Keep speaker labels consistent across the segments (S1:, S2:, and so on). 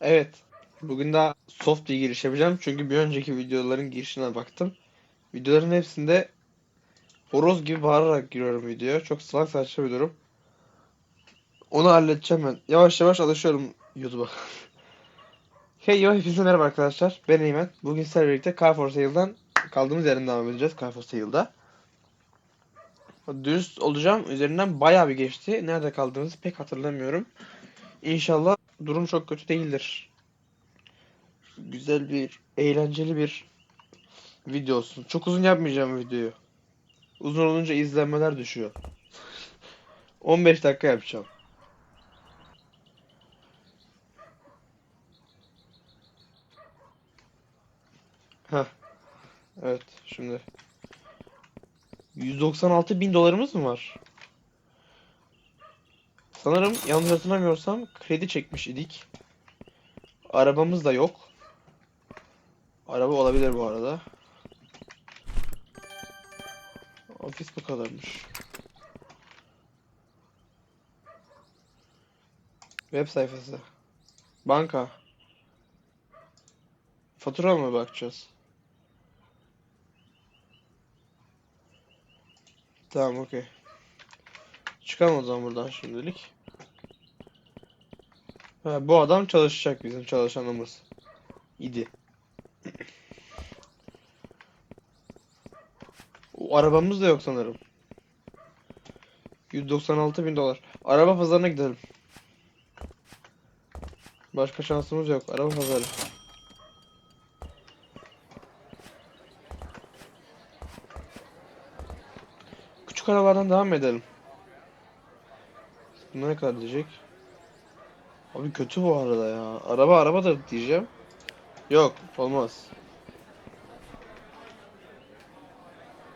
S1: Evet. Bugün daha soft bir giriş yapacağım. Çünkü bir önceki videoların girişine baktım. Videoların hepsinde horoz gibi bağırarak giriyorum videoya. Çok salak saçma bir durum. Onu halledeceğim ben. Yavaş yavaş alışıyorum YouTube'a. Hey yo hepinize merhaba arkadaşlar. Ben Eymen. Bugün sizlerle birlikte Car Sale'dan kaldığımız yerden devam edeceğiz. Car for Sale'da. Dürüst olacağım. Üzerinden bayağı bir geçti. Nerede kaldığımızı pek hatırlamıyorum. İnşallah durum çok kötü değildir. Güzel bir, eğlenceli bir video olsun. Çok uzun yapmayacağım videoyu. Uzun olunca izlenmeler düşüyor. 15 dakika yapacağım. Heh. Evet, şimdi 196 bin dolarımız mı var? Sanırım yanlış hatırlamıyorsam kredi çekmiş idik. Arabamız da yok. Araba olabilir bu arada. Ofis bu kadarmış. Web sayfası. Banka. Fatura mı bakacağız? Tamam okey. Çıkalım o zaman buradan şimdilik. Ha, bu adam çalışacak bizim çalışanımız. İdi. O arabamız da yok sanırım. 196 bin dolar. Araba pazarına gidelim. Başka şansımız yok. Araba pazarı. Küçük arabalardan devam edelim. Bu ne kadar diyecek? Abi kötü bu arada ya. Araba araba da diyeceğim. Yok olmaz.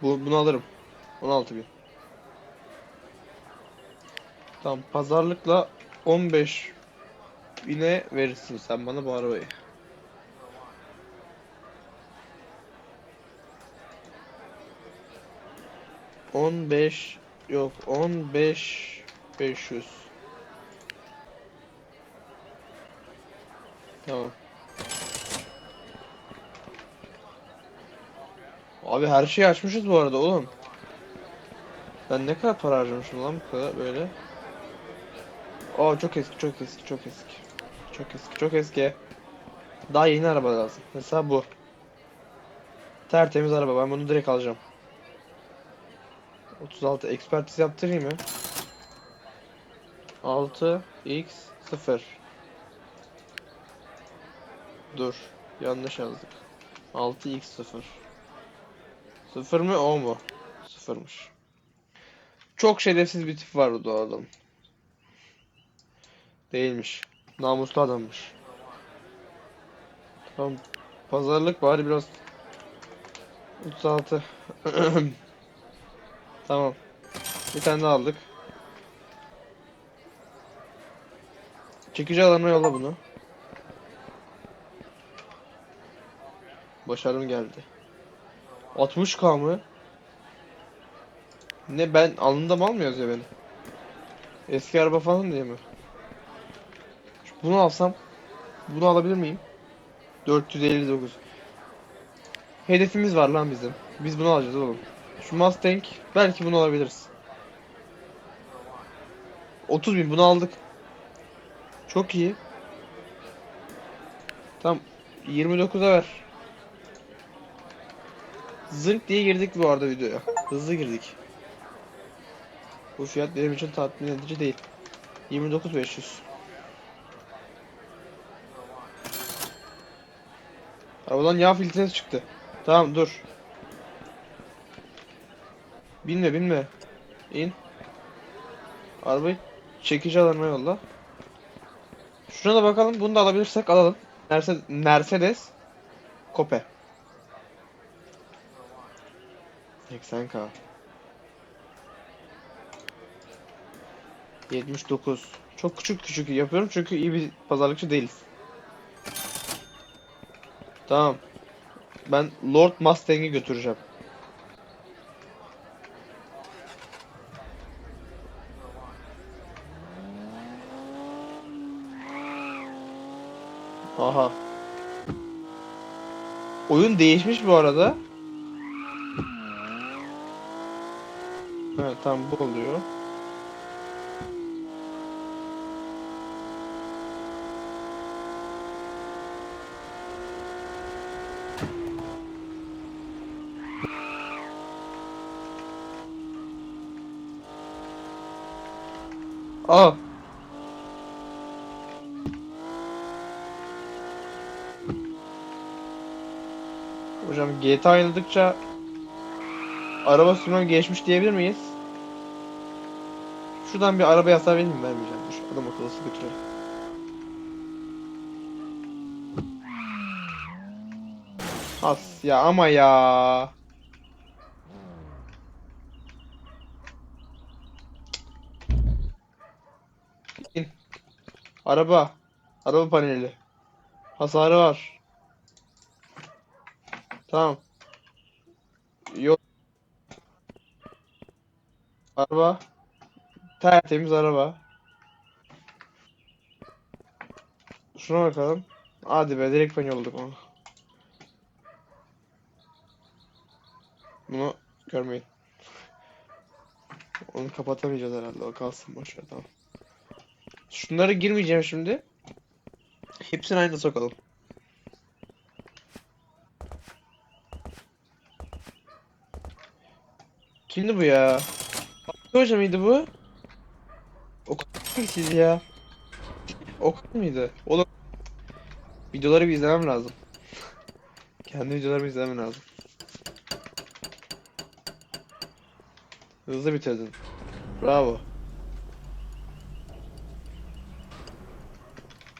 S1: Bu, bunu alırım. 16 bin. Tamam pazarlıkla 15 bine verirsin sen bana bu arabayı. On beş yok on beş beş yüz. Tamam. Abi her şeyi açmışız bu arada oğlum. Ben ne kadar para harcamışım lan bu kadar böyle. Aa çok eski çok eski çok eski. Çok eski çok eski. Daha yeni araba lazım. Mesela bu. Tertemiz araba ben bunu direkt alacağım. 36 ekspertiz yaptırayım mı? 6 x 0 Dur. Yanlış yazdık. 6x0. 0 mı o mu? 0'mış. Çok şerefsiz bir tip vardı o adam. Değilmiş. Namuslu adammış. Tamam. Pazarlık bari biraz 36. tamam. Bir tane aldık. Çekici alanına yolla bunu. Başarım geldi. 60k mı? Ne ben alnında mı yazıyor benim? Eski araba falan diye mi? Bunu alsam bunu alabilir miyim? 459. Hedefimiz var lan bizim. Biz bunu alacağız oğlum. Şu Mustang belki bunu alabiliriz. 30 bin bunu aldık. Çok iyi. Tam 29'a ver. Zınk diye girdik bu arada videoya. Hızlı girdik. Bu fiyat benim için tatmin edici değil. 29500. Arabadan yağ filtresi çıktı. Tamam dur. Binme binme. İn. Arabayı çekici alanına yolla. Şuna da bakalım. Bunu da alabilirsek alalım. Mercedes, Mercedes Cope. 80k. 79. Çok küçük küçük yapıyorum çünkü iyi bir pazarlıkçı değiliz. Tamam. Ben Lord Mustang'i götüreceğim. Değişmiş bu arada. Evet tam bu oluyor. Aa. Hocam GTA oynadıkça araba sürmem geçmiş diyebilir miyiz? Şuradan bir araba yasa benim vermeyeceğim. Şu adam akıllısı götürelim. As ya ama ya. Araba. Araba paneli. Hasarı var. Tamam. Yok. Araba. Tertemiz araba. Şuna bakalım. Hadi be direkt ben yolladık onu. Bunu görmeyin. Onu kapatamayacağız herhalde. O kalsın boş ver tamam. Şunları girmeyeceğim şimdi. Hepsini aynı sokalım. Kimdi bu ya? Fatih Hoca mıydı bu? Okul mu siz ya? Okul muydu? Oğlum videoları bir izlemem lazım. Kendi videolarımı izlemem lazım. Hızlı bitirdin. Bravo.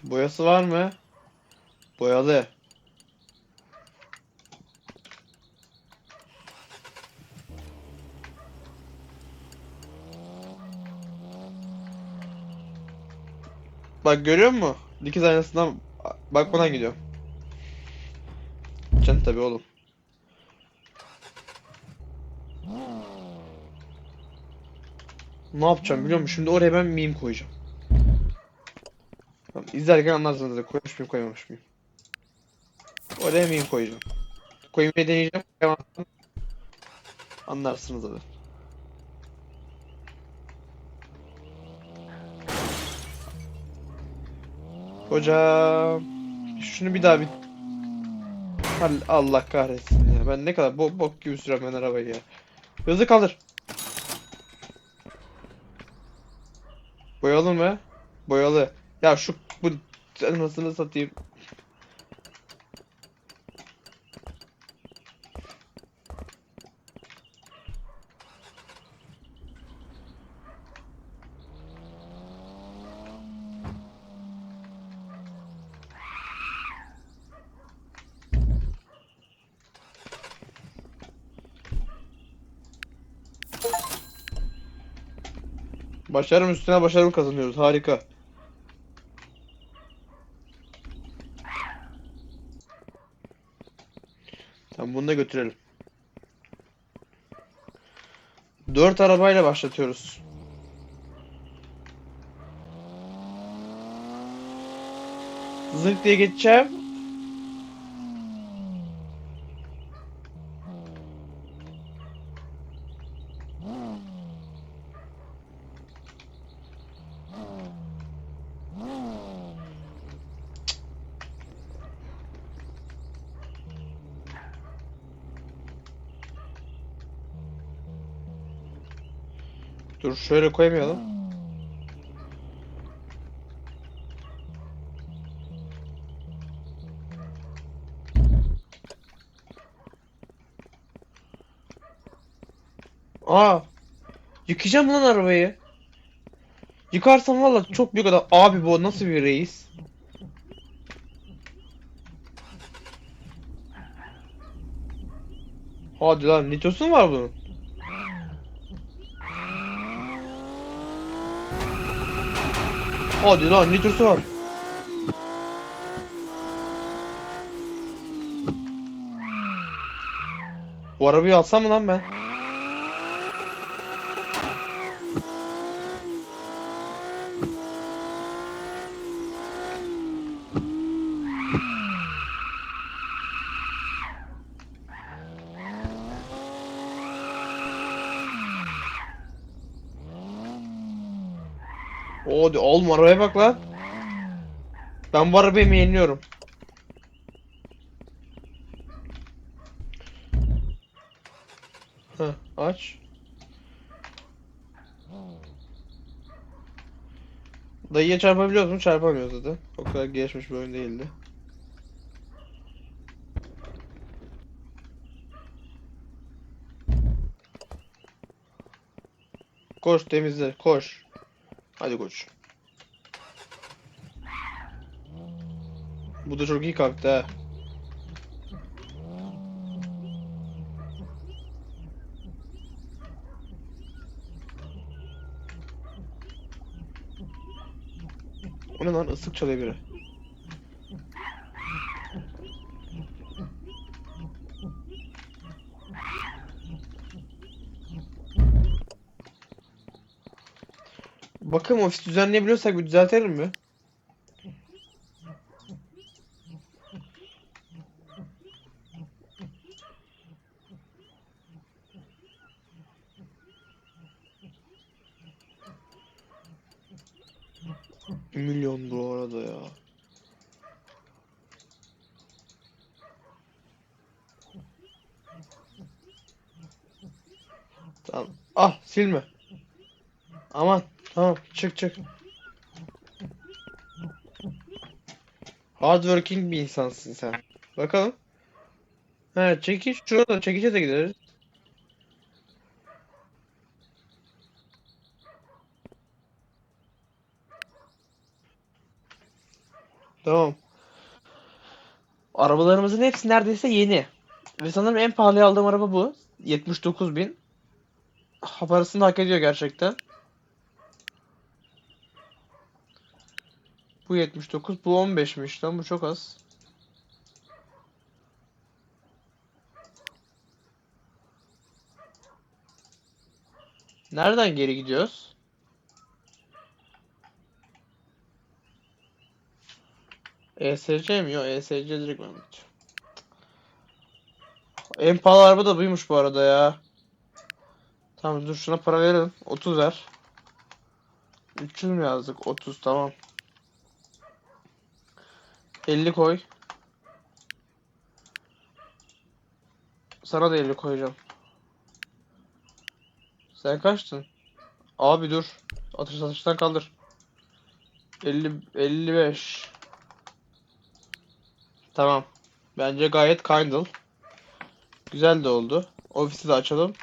S1: Boyası var mı? Boyalı. Bak görüyor musun? Dikiz aynasından bakmadan gidiyorum. Can tabi oğlum. Ne yapacağım biliyor musun? Şimdi oraya ben meme koyacağım. Tamam, izlerken anlarsınız da koymuş muyum koymamış mıyım. Oraya meme koyacağım. Koymayı deneyeceğim. Anlarsınız zaten. Hocam. Şunu bir daha bir... Allah kahretsin ya. Ben ne kadar bo bok gibi sürüyorum ben arabayı ya. Hızlı kaldır. Boyalı mı? Boyalı. Ya şu bu anasını satayım. Başarım üstüne başarım kazanıyoruz. Harika. Tamam bunu da götürelim. Dört arabayla başlatıyoruz. Zınk diye geçeceğim. Dur şöyle koymayalım. Aa! Yıkayacağım lan arabayı. Yıkarsam valla çok büyük adam. Abi bu nasıl bir reis? Hadi lan nitrosu mu var bunun? Hadi lan nitrosu var. Bu arabayı alsam mı lan ben? hadi oğlum arabaya bak lan. Ben bu arabayı beğeniyorum. Heh, aç. Dayıya çarpabiliyoruz mu? Çarpamıyoruz zaten. O kadar gelişmiş bir oyun değildi. Koş temizle, koş. Hadi koş. Bu da çok iyi kalktı ha. O ne lan ıslık çalıyor biri. Bakın ofis düzenleyebiliyorsak bir düzeltelim mi? Bir milyon bu arada ya. Tamam. Ah silme. Aman tamam çık çık. Hardworking bir insansın sen. Bakalım. He çekiş şurada çekişe de gideriz. Tamam. Arabalarımızın hepsi neredeyse yeni. Ve sanırım en pahalıya aldığım araba bu. 79 bin. Parasını hak ediyor gerçekten. Bu 79, bu 15'miş lan bu çok az. Nereden geri gidiyoruz? ESC mi? Yok ESC direkt ben. En pahalı araba da buymuş bu arada ya. Tamam dur şuna para verelim. 30 ver. 300 mü yazdık? 30 tamam. 50 koy. Sana da 50 koyacağım. Sen kaçtın? Abi dur. Atış atıştan kaldır. 50 55. Tamam. Bence gayet kindle. Güzel de oldu. Ofisi de açalım.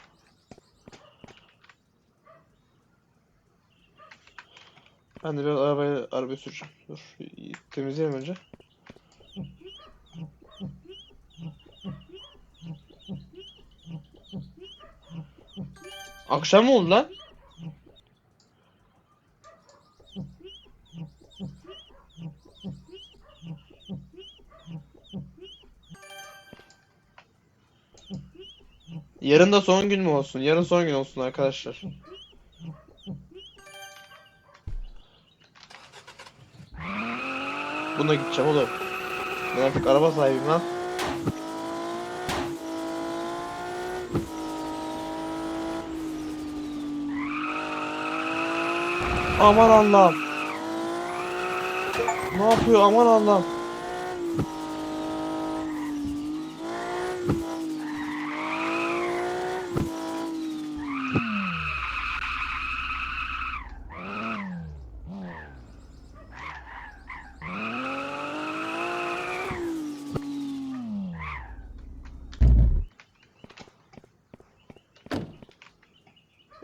S1: Ben de biraz arabayı arabayı süreceğim. Dur. Temizleyelim önce. Akşam oldu lan? Yarın da son gün mü olsun? Yarın son gün olsun arkadaşlar. Buna gideceğim oğlum. Ben artık araba sahibiyim lan. Aman Allah'ım. Ne yapıyor aman Allah'ım.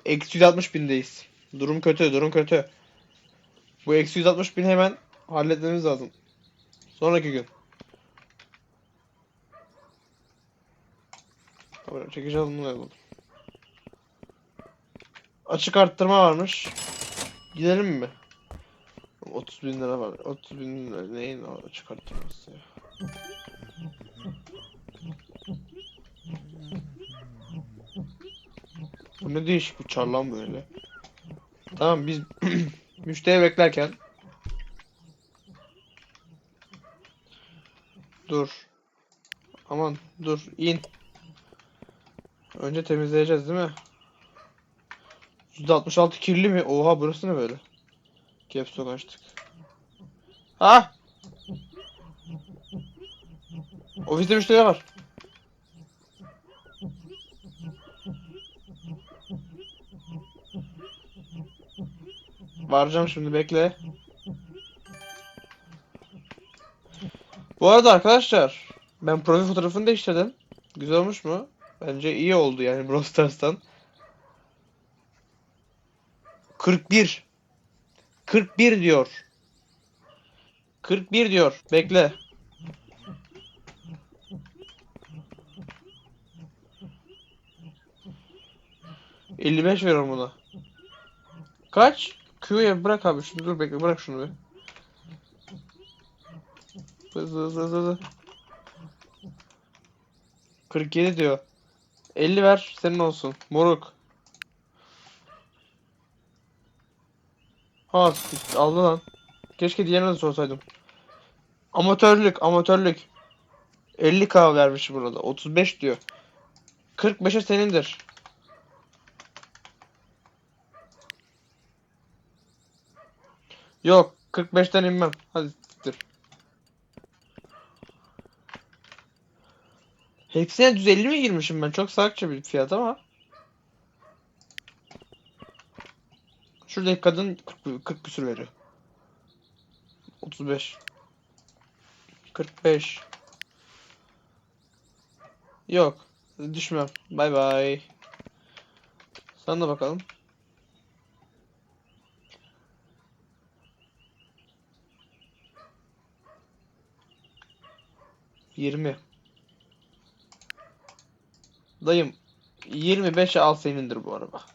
S1: Eksi 160 bindeyiz. Durum kötü, durum kötü. Bu eksi 160 bin hemen halletmemiz lazım. Sonraki gün. Tamam, çekici alımını yapalım. Açık arttırma varmış. Gidelim mi? 30 bin lira var. 30 bin lira neyin açık arttırması ya? Bu ne değişik bir çar lan böyle. Tamam biz müşteri beklerken Dur. Aman dur in. Önce temizleyeceğiz değil mi? %66 kirli mi? Oha burası ne böyle? Caps Lock açtık. Ha! Ofiste müşteri var. Varacağım şimdi bekle. Bu arada arkadaşlar ben profil fotoğrafını değiştirdim. Güzel olmuş mu? Bence iyi oldu yani Brawl Stars'tan. 41 41 diyor. 41 diyor. Bekle. ...55 veriyorum buna. Kaç? Q'ya bırak abi şunu dur bekle bırak şunu bir. Hızlı hızlı hızlı hızlı. 47 diyor. 50 ver senin olsun. Moruk. Ha aldı lan. Keşke diğerine de sorsaydım. Amatörlük amatörlük. 50k vermiş burada. 35 diyor. 45'e senindir. Yok 45'ten inmem. Hadi siktir. Hepsine düz 50 mi girmişim ben? Çok salakça bir fiyat ama. Şuradaki kadın 40, 40 küsür veriyor. 35. 45. Yok. Düşmem. Bay bay. Sen de bakalım. Yirmi. Dayım 25'e al senindir bu araba.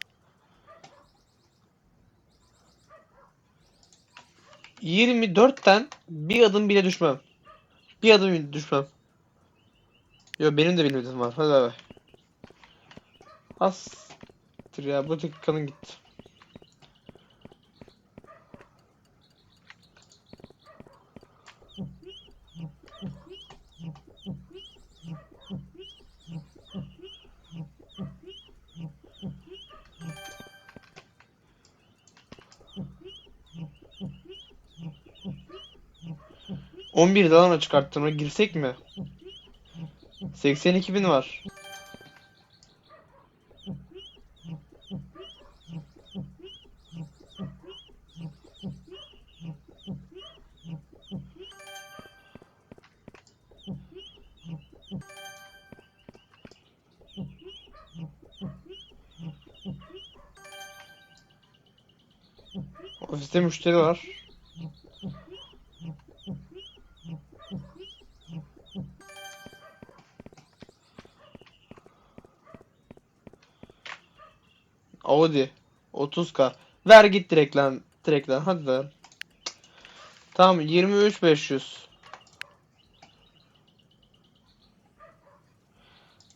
S1: 24'ten bir adım bile düşmem. Bir adım bile düşmem. Yo benim de bilmedim var. Hadi bay bay. As. ya bu dakikanın gitti. On bir dalana çıkarttığıma girsek mi? 82 bin var. Ofiste müşteri var. 30k. Ver git direkt lan. Direkt lan hadi lan. Tamam 23500.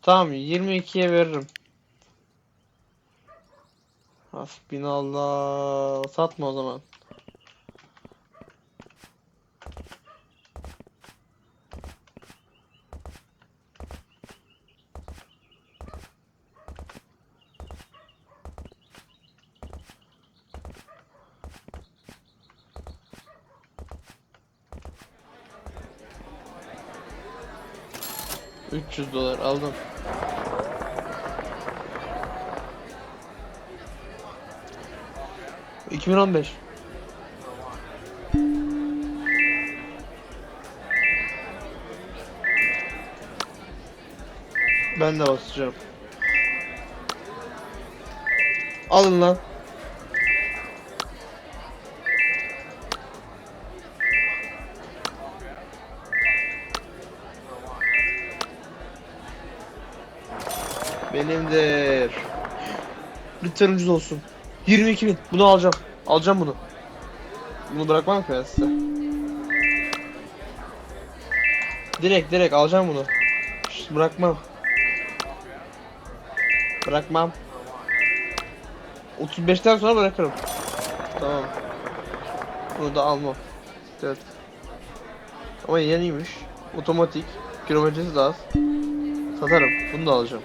S1: Tamam 22'ye veririm. Hasbinallah. Satma o zaman. Üç yüz dolar aldım. İki bin on beş. Ben de basacağım. Alın lan. Benimdir. Lütfen ucuz olsun. 22 bin. Bunu alacağım. Alacağım bunu. Bunu bırakmam ki ben size. Direkt direkt alacağım bunu. Şşt, bırakmam. Bırakmam. 35'ten sonra bırakırım. Tamam. Bunu da almam. Evet. Ama yeniymiş. Otomatik. Kilometresi de az. Satarım. Bunu da alacağım.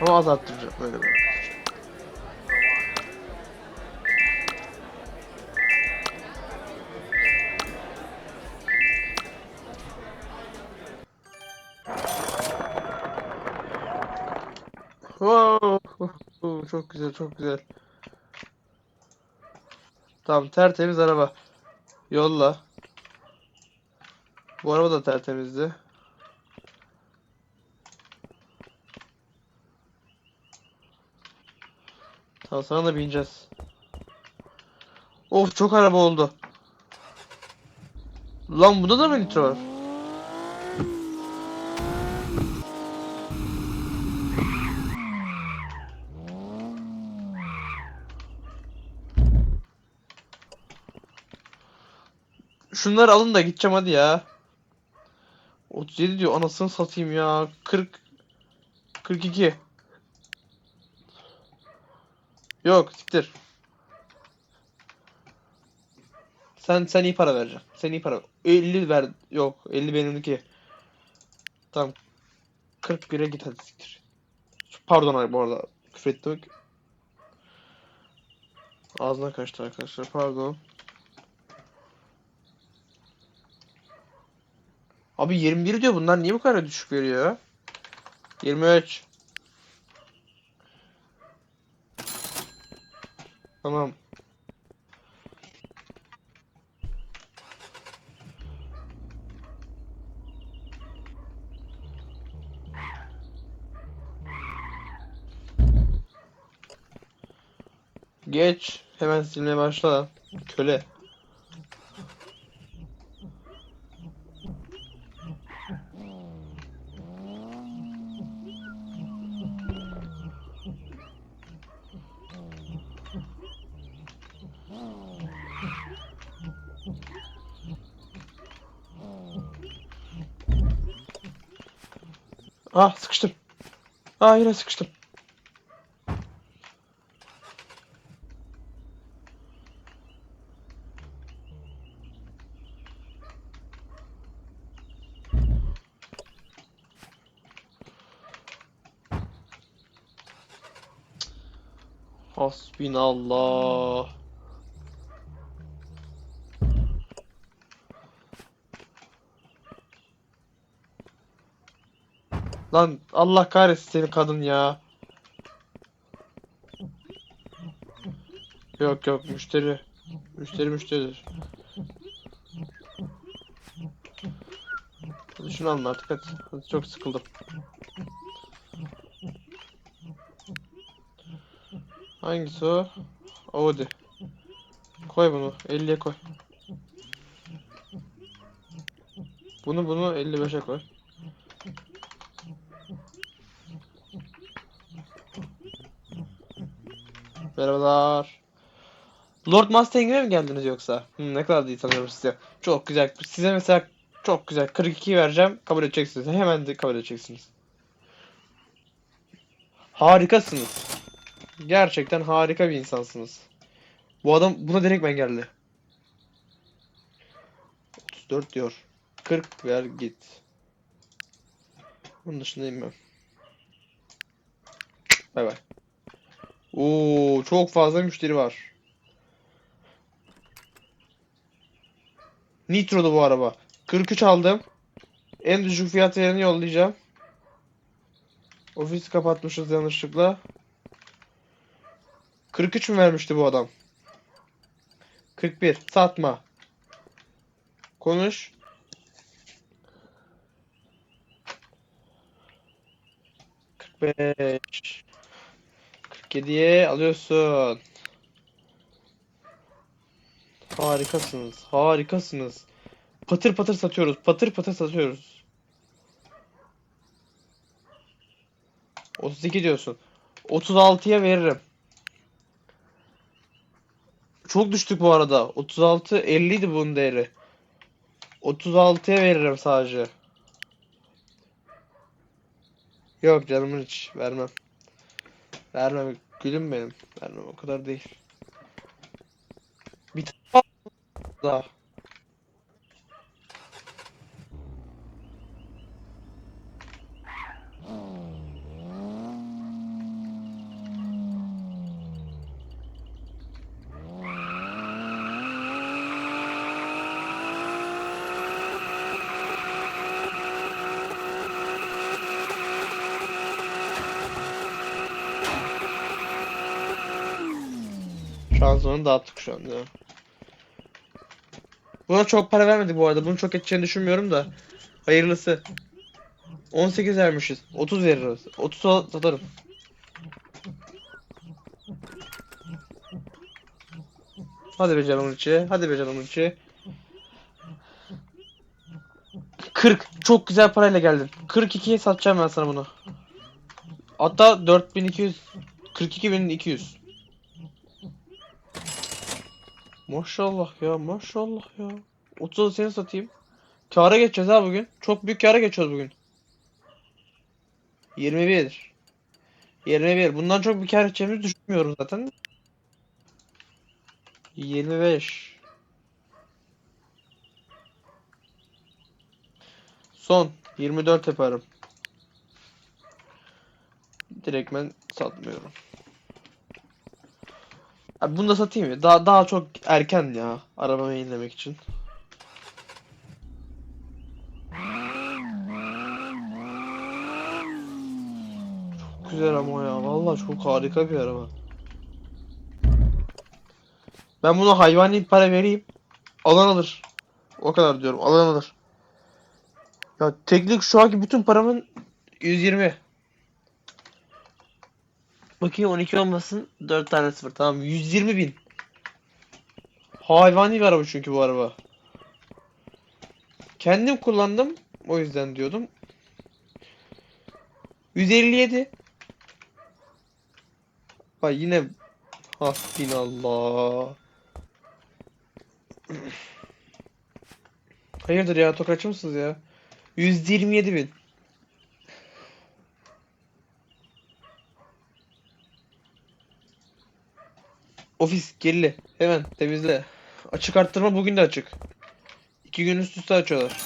S1: Ama az arttıracak böyle böyle. Wow. Çok güzel, çok güzel. Tamam, tertemiz araba. Yolla. Bu araba da tertemizdi. Tamam sana da bineceğiz. Of çok araba oldu. Lan bunda da mı nitro var? Şunları alın da gideceğim hadi ya. 37 diyor anasını satayım ya. 40 42 Yok siktir. Sen sen iyi para vereceksin. Sen iyi para. 50 ver. Yok 50 benimki. Tamam. 41'e git hadi siktir. Pardon abi bu arada. Küfür ettim. Ağzına kaçtı arkadaşlar pardon. Abi 21 diyor bunlar niye bu kadar düşük veriyor? 23. Tamam. Geç. Hemen silmeye başla. Köle. Ah sıkıştım. Ah yine sıkıştım. Hasbinallah. Lan Allah kahretsin seni kadın ya. Yok yok müşteri. Müşteri müşteridir. Hadi şunu alın artık hadi. Hadi çok sıkıldım. Hangisi o? Audi. Koy bunu. 50'ye koy. Bunu bunu 55'e koy. Merhabalar. Lord Mustang'e mi geldiniz yoksa? Hı, ne kadar iyi tanıyorum sizi. Çok güzel. Size mesela çok güzel. 42 vereceğim. Kabul edeceksiniz. Hemen de kabul edeceksiniz. Harikasınız. Gerçekten harika bir insansınız. Bu adam buna direkt ben geldi. 34 diyor. 40 ver git. Bunun dışında inmem. Bay bay. Oo çok fazla müşteri var. Nitro'du bu araba. 43 aldım. En düşük fiyat yerini yollayacağım. Ofisi kapatmışız yanlışlıkla. 43 mü vermişti bu adam? 41. Satma. Konuş. Beş. 47'ye alıyorsun. Harikasınız. Harikasınız. Patır patır satıyoruz. Patır patır satıyoruz. 32 diyorsun. 36'ya veririm. Çok düştük bu arada. 36 50 idi bunun değeri. 36'ya veririm sadece. Yok canımın hiç vermem. Vermem gülüm benim. Vermem o kadar değil. Bir daha. Sonra dağıttık şu an ya. Buna çok para vermedik bu arada. Bunu çok edeceğini düşünmüyorum da. Hayırlısı. 18 vermişiz. 30 veririz. 30 al- satarım. Hadi be canımın içi. Hadi be canımın içi. 40. Çok güzel parayla geldin. 42'ye satacağım ben sana bunu. Hatta 4200 42200. Maşallah ya maşallah ya. 30'u seni satayım. Kâra geçeceğiz ha bugün. Çok büyük kâra geçiyoruz bugün. 21. 21. Bundan çok bir kâr edeceğimizi düşünmüyorum zaten. 25. Son 24 yaparım. Direkt ben satmıyorum. Abi bunu da satayım ya. Daha daha çok erken ya arabamı yenilemek için. Çok güzel ama ya. Vallahi çok harika bir araba. Ben buna hayvani para vereyim. Alan alır. O kadar diyorum. Alan alır. Ya teknik şu anki bütün paramın 120. Bakayım 12 olmasın 4 tane sıfır tamam 120 bin. Hayvani bir araba çünkü bu araba. Kendim kullandım o yüzden diyordum. 157. Bak yine Hasbinallah. Hayırdır ya tokatçı mısınız ya? 127 bin. Ofis kirli. Hemen temizle. Açık arttırma bugün de açık. İki gün üst üste açıyorlar.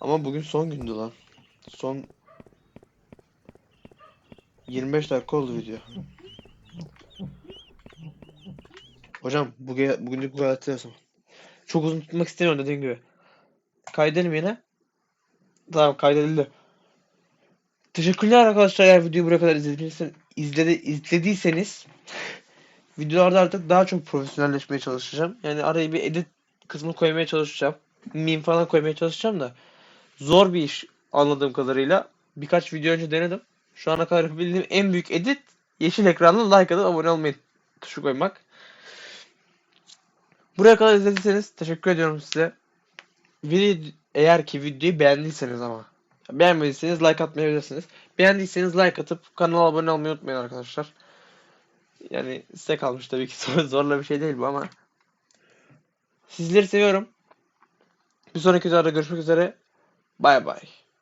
S1: Ama bugün son gündü lan. Son 25 dakika oldu video. Hocam bugün bugünlük bu kadar. Çok uzun tutmak istemiyorum dediğim gibi. Kaydedelim yine. Tamam kaydedildi. Teşekkürler arkadaşlar eğer videoyu buraya kadar izlediyseniz, izledi, izlediyseniz videolarda artık daha çok profesyonelleşmeye çalışacağım. Yani araya bir edit kısmı koymaya çalışacağım. Meme falan koymaya çalışacağım da zor bir iş anladığım kadarıyla. Birkaç video önce denedim. Şu ana kadar yapabildiğim en büyük edit yeşil ekranla like atıp abone olmayı tuşu koymak. Buraya kadar izlediyseniz teşekkür ediyorum size. Video, eğer ki videoyu beğendiyseniz ama. Beğenmediyseniz like atmayabilirsiniz. Beğendiyseniz like atıp kanala abone olmayı unutmayın arkadaşlar. Yani size kalmış tabii ki zor- zorla bir şey değil bu ama. Sizleri seviyorum. Bir sonraki videoda görüşmek üzere. Bay bay.